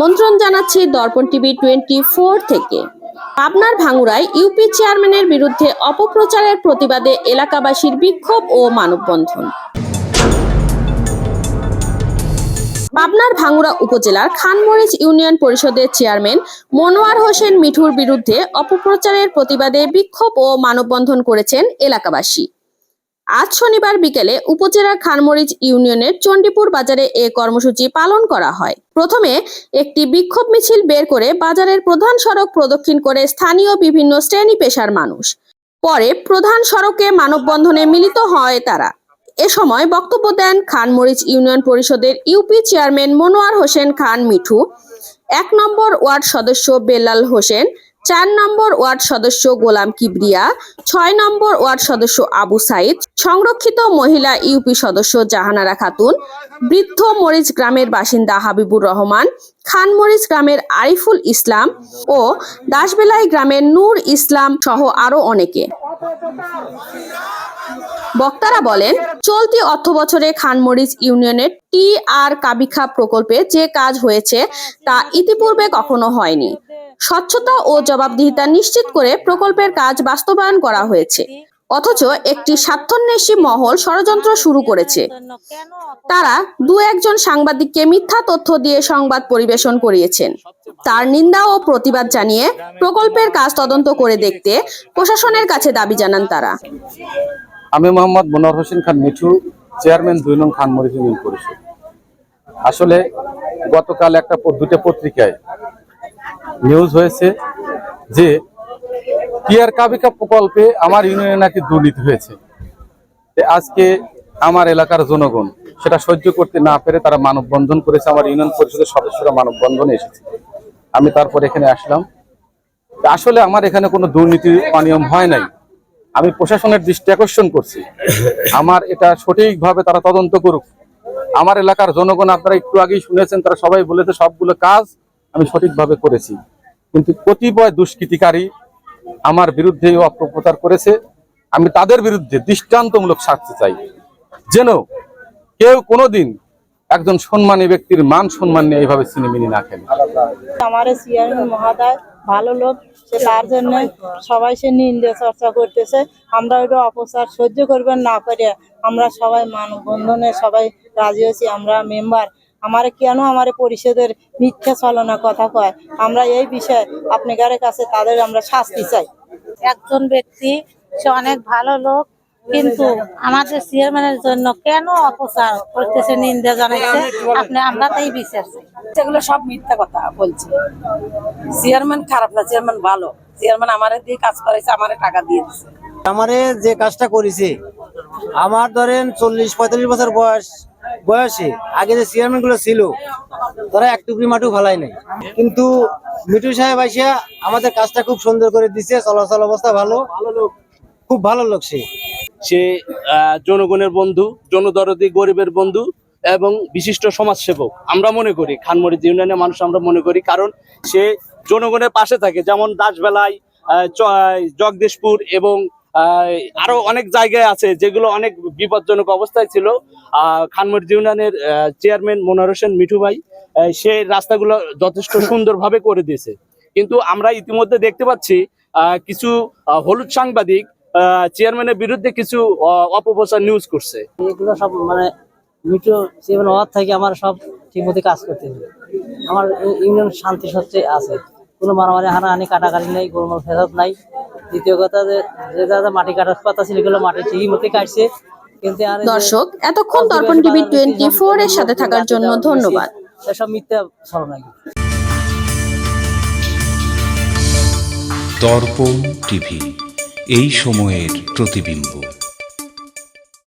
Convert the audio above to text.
আমন্ত্রণ জানাচ্ছি দর্পণ TV twenty four থেকে। পাবনার ভাঙুরায় ইউপি চেয়ারম্যানের বিরুদ্ধে অপপ্রচারের প্রতিবাদে এলাকাবাসীর বিক্ষোভ ও মানববন্ধন। পাবনার ভাঙ্গুড়া উপজেলার খানমরিচ ইউনিয়ন পরিষদের চেয়ারম্যান মনোয়ার হোসেন মিঠুর বিরুদ্ধে অপপ্রচারের প্রতিবাদে বিক্ষোভ ও মানববন্ধন করেছেন এলাকাবাসী। আজ শনিবার বিকেলে উপজেলার খানমরিচ ইউনিয়নের চণ্ডীপুর বাজারে এ কর্মসূচি পালন করা হয়। প্রথমে একটি বিক্ষোভ মিছিল বের করে বাজারের প্রধান সড়ক প্রদক্ষিণ করে স্থানীয় বিভিন্ন শ্রেণি পেশার মানুষ। পরে প্রধান সড়কে মানববন্ধনে মিলিত হয় তারা। এ সময় বক্তব্য দেন খানমরিচ ইউনিয়ন পরিষদের ইউপি চেয়ারম্যান মনোয়ার হোসেন খান মিঠু, এক নম্বর ওয়ার্ড সদস্য বেলাল হোসেন, চার নম্বর ওয়ার্ড সদস্য গোলাম কিবরিয়া, ছয় নম্বর ওয়ার্ড সদস্য আবু সাইদ সংরক্ষিত মহিলা ইউপি সদস্য জাহানারা খাতুন, বৃদ্ধ মরিচ গ্রামের বাসিন্দা হাবিবুর রহমান খানমরিচ গ্রামের আরিফুল ইসলাম ও দাসবেলাই গ্রামের নূর ইসলাম সহ আরও অনেকে। বক্তারা বলেন, চলতি অর্থ বছরে খানমরিচ ইউনিয়নের টি আর কাবিখা প্রকল্পে যে কাজ হয়েছে তা ইতিপূর্বে কখনো হয়নি। স্বচ্ছতা ও জবাবদিহিতা নিশ্চিত করে প্রকল্পের কাজ বাস্তবায়ন করা হয়েছে। অথচ একটি স্বার্থন্বেষী মহল ষড়যন্ত্র শুরু করেছে। তারা দু একজন সাংবাদিককে মিথ্যা তথ্য দিয়ে সংবাদ পরিবেশন করিয়েছেন। তার নিন্দা ও প্রতিবাদ জানিয়ে প্রকল্পের কাজ তদন্ত করে দেখতে প্রশাসনের কাছে দাবি জানান তারা। আমি মোহাম্মদ মনোয়ার হোসেন খান মিঠু, চেয়ারম্যান দুই নং খানমরিচ ইউনিয়ন পরিষদ। আসলে গতকাল একটা দুটো পত্রিকায় নিউজ হয়েছে যে টিআর কাবিকা প্রকল্পে আমার ইউনিয়নে নাকি দুর্নীতি হয়েছে। আজকে আমার এলাকার জনগণ সেটা সহ্য করতে না পেরে তারা মানববন্ধন করেছে, আমার ইউনিয়ন পরিষদের সদস্যরা মানববন্ধনে এসেছে। আমি তারপর এখানে আসলাম। আসলে আমার এখানে কোনো দুর্নীতি অনিয়ম হয় নাই। আমি প্রশাসনের দৃষ্টি আকর্ষণ করছি। আমার এটা সঠিকভাবে তারা তদন্ত করুক। আমার এলাকার জনগণ আপনারা একটু আগেই শুনেছেন, তারা সবাই বলেছে সবগুলো কাজ আমি সঠিকভাবে করেছি। কিন্তু কতিপয় দুষ্কৃতিকারী আমার বিরুদ্ধে অপপ্রচার করেছে। আমি তাদের বিরুদ্ধে দৃষ্টান্তমূলক শাস্তি চাই। যেন কেউ কোনোদিন একজন সম্মানী ব্যক্তির মান সম্মান নিয়ে এইভাবে সিনেমিনি না খেলে। আমার মহাদয় ভালো লোক, সে তার জন্য সবাই সে নিন্দে চর্চা করতেছে। আমরা ওইটা অপচার সহ্য করবেন না করে আমরা সবাই মানববন্ধনে সবাই রাজি হয়েছি, আমরা মেম্বার। আমার কেন আমার পরিষদের মিথ্যা ছলনা কথা কয়? আমরা এই বিষয়ে আপনাদের কাছে তাদের আমরা শাস্তি চাই। একজন ব্যক্তি সে অনেক ভালো লোক কিন্তু আমাদের চেয়ারম্যানের জন্য কেন অপচার করতেছে নিন্দা জানাইছে? আপনি আমরা তাই বিচার চাই। সেগুলো সব মিথ্যা কথা বলছে। চেয়ারম্যান খারাপ না চেয়ারম্যান ভালো। চেয়ারম্যান আমারে দিয়ে কাজ করেছে আমার টাকা দিয়েছে আমারে যে কাজটা করেছে আমার ধরেন চল্লিশ পঁয়তাল্লিশ বছর বয়স বয়সে। আগে যে চেয়ারম্যানগুলো ছিল, তারা এক টুকরি মাটু ভালাই নাই। কিন্তু মিঠু সাহেব আইসা আমাদের কাজটা খুব সুন্দর করে দিছে, চলাচল অবস্থা ভালো। খুব ভালো লোক সে। সে জনগণের বন্ধু, জনদরদি, গরিবের বন্ধু এবং বিশিষ্ট সমাজসেবক। আমরা মনে করি, খানমরিচ ইউনিয়নের মানুষ আমরা মনে করি, কারণ সে জনগণের পাশে থাকে। যেমন দাসবেলায় জগদীশপুর এবং আরও অনেক জায়গায় আছে যেগুলো অনেক বিপজ্জনক অবস্থায় ছিল। আহ, খানমরিচ ইউনিয়নের চেয়ারম্যান মনোয়ার হোসেন মিঠু ভাই সে রাস্তাগুলো যথেষ্ট সুন্দরভাবে করে দিয়েছে। কিন্তু আমরা ইতিমধ্যে দেখতে পাচ্ছি কিছু হলুদ সাংবাদিক চেয়ারম্যানের বিরুদ্ধে কিছু অপপ্রচার নিউজ করছে। এগুলো সব মানে মিঠু চেয়ারম্যান হওয়ার থেকে আমার সব ঠিক মতো কাজ করতে হবে। আমার ইউনিয়ন শান্তি সত্যি আছে। কোনো মারামারি হানাহানি কাটাকাটি নেই কোনো ফেরত নাই। দ্বিতীয় কথা যে যে যা মাটি কাটার কথা ছিল এগুলো মাটি ঠিকই মতো কাটছে। কিন্তু আর দর্শক এতক্ষণ দর্পণ টিভি টোয়েন্টি ফোর এর সাথে থাকার জন্য ধন্যবাদ। এসব মিথ্যা স্মরণ দর্পণ টিভি এই সময়ের প্রতিবিম্ব।